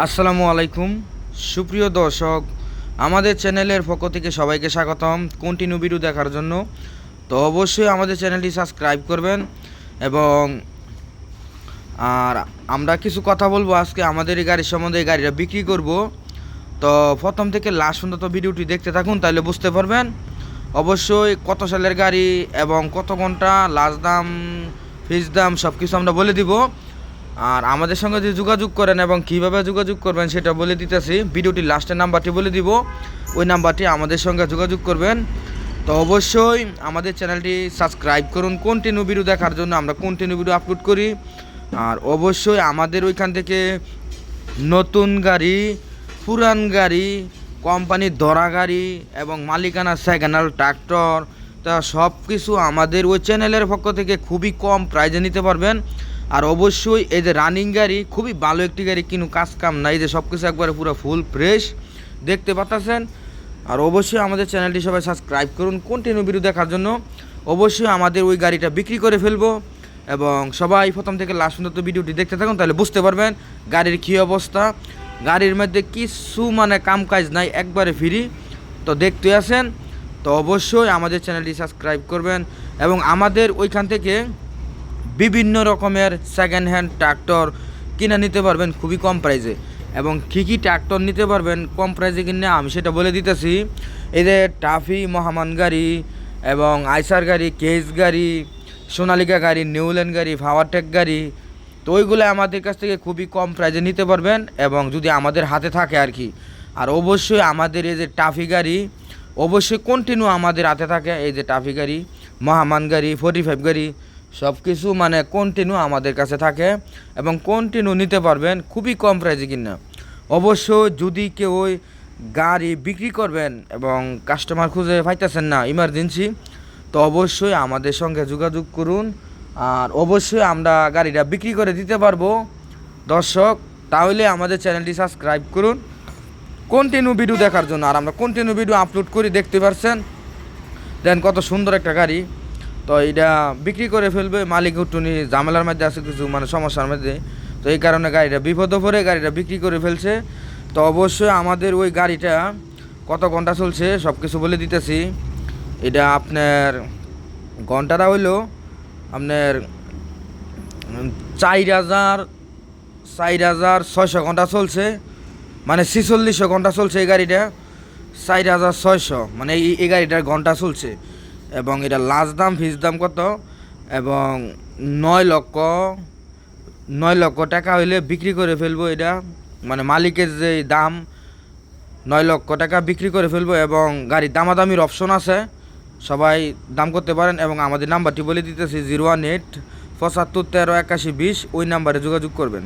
আসসালামু আলাইকুম। সুপ্রিয় দর্শক, আমাদের চ্যানেলের পক্ষ থেকে সবাইকে স্বাগতম কন্টিনিউ ভিডিও দেখার জন্য। তো অবশ্যই আমাদের চ্যানেলটি সাবস্ক্রাইব করবেন এবং আর আমরা কিছু কথা বলব আজকে আমাদের এই গাড়ির সম্বন্ধে, এই গাড়িটা বিক্রি করব। তো প্রথম থেকে লাস্ট পর্যন্ত ভিডিওটি দেখতে থাকুন, তাহলে বুঝতে পারবেন। অবশ্যই কত সালের গাড়ি এবং কত ঘণ্টা লাস্ট দাম ফিজ দাম সব কিছু আমরা বলে দিব। আর আমাদের সঙ্গে যদি যোগাযোগ করেন এবং কীভাবে যোগাযোগ করবেন সেটা বলে দিতেছি। ভিডিওটির লাস্টের নাম্বারটি বলে দিব। ওই নাম্বারটি আমাদের সঙ্গে যোগাযোগ করবেন। তো অবশ্যই আমাদের চ্যানেলটি সাবস্ক্রাইব করুন। কন্টিনিউ ভিডিও দেখার জন্য আমরা কন্টিনিউ ভিডিও আপলোড করি। আর অবশ্যই আমাদের ওইখান থেকে নতুন গাড়ি, পুরান গাড়ি কোম্পানির ধরা গাড়ি এবং মালিকানা সেকেন্ড ট্রাক্টর তা সব কিছু আমাদের ওই চ্যানেলের পক্ষ থেকে খুবই কম প্রাইজে নিতে পারবেন। আর অবশ্যই এই যে রানিং গাড়ি, খুবই ভালো একটি গাড়ি কিন্তু কাজ কাম নাই যে সব কিছু একবারে পুরো ফুল ফ্রেশ দেখতে পাচ্ছেন আর অবশ্যই আমাদের চ্যানেলটি সবাই সাবস্ক্রাইব করুন কন্টিনিউ ভিডিও দেখার জন্য। অবশ্যই আমাদের ওই গাড়িটা বিক্রি করে ফেলব। এবং সবাই প্রথম থেকে লাস্ট পর্যন্ত ভিডিওটি দেখতে থাকুন, তাহলে বুঝতে পারবেন গাড়ির কী অবস্থা। গাড়ির মধ্যে কিছু মানে কাম কাজ নাই, একবারে ফ্রি তো দেখতে আসেন তো অবশ্যই আমাদের চ্যানেলটি সাবস্ক্রাইব করবেন। এবং আমাদের ওইখান থেকে বিভিন্ন রকমের সেকেন্ড হ্যান্ড ট্রাক্টর কিনে নিতে পারবেন খুবই কম প্রাইসে এবং কী কী ট্রাক্টর নিতে পারবেন কম প্রাইসে কিনে আমি সেটা বলে দিতেছি। এই যে টাফি মহামান গাড়ি এবং আইসার গাড়ি কেস গাড়ি সোনালিকা গাড়ি নিউল্যান্ড গাড়ি পাওয়ারটেক গাড়ি, তো ওইগুলো আমাদের কাছ থেকে খুবই কম প্রাইসে নিতে পারবেন এবং যদি আমাদের হাতে থাকে আর কি। আর অবশ্যই আমাদের এই যে টাফি গাড়ি, অবশ্যই কন্টিনিউ আমাদের হাতে থাকে এই যে টাফি গাড়ি, মহামান গাড়ি ফোর্টি ফাইভ গাড়ি সব কিছু মানে কন্টিনিউ আমাদের কাছে থাকে এবং কন্টিনিউ নিতে পারবেন খুবই কম প্রাইসে কিনা। অবশ্য যদি কেউ গাড়ি বিক্রি করবেন এবং কাস্টমার খুঁজে পাইতেছেন না ইমার্জেন্সি তো অবশ্যই আমাদের সঙ্গে যোগাযোগ করুন। আর অবশ্যই আমরা গাড়িটা বিক্রি করে দিতে পারব। দর্শক, তাহলে আমাদের চ্যানেলটি সাবস্ক্রাইব করুন। কন্টিনিউ ভিডিও দেখার জন্য। আর আমরা কন্টিনিউ ভিডিও আপলোড করি, দেখতে পারছেন? দেন কত সুন্দর একটা গাড়ি। তো এটা বিক্রি করে ফেলবে, মালিক উঠুনি ঝামেলার মধ্যে আছে কিছু মানে সমস্যার মধ্যে। তো এই কারণে গাড়িটা বিপদে পড়ে গাড়িটা বিক্রি করে ফেলছে। তো অবশ্যই আমাদের ওই গাড়িটা কত ঘণ্টা চলছে সব কিছু বলে দিতেছি। এটা আপনার ঘন্টাটা হইল আপনার চার হাজার চার হাজার ছয়শো ঘণ্টা চলছে। মানে ছিচল্লিশশো ঘণ্টা চলছে এই গাড়িটা। চার হাজার ছয়শো মানে এই গাড়িটার ঘণ্টা চলছে। এবং এটা লাস্ট দাম, ফিস দাম কত? এবং নয় লক্ষ নয় লক্ষ টাকা হইলে বিক্রি করে ফেলব এটা। মানে মালিকের যে দাম, নয় লক্ষ টাকা বিক্রি করে ফেলব এবং গাড়ির দামাদামির অপশন আছে। সবাই দাম করতে পারেন এবং আমাদের নাম্বারটি বলে দিতেছি, জিরো ওয়ান এইট পঁচাত্তর তেরো একাশি বিশ, ওই নাম্বারে যোগাযোগ করবেন।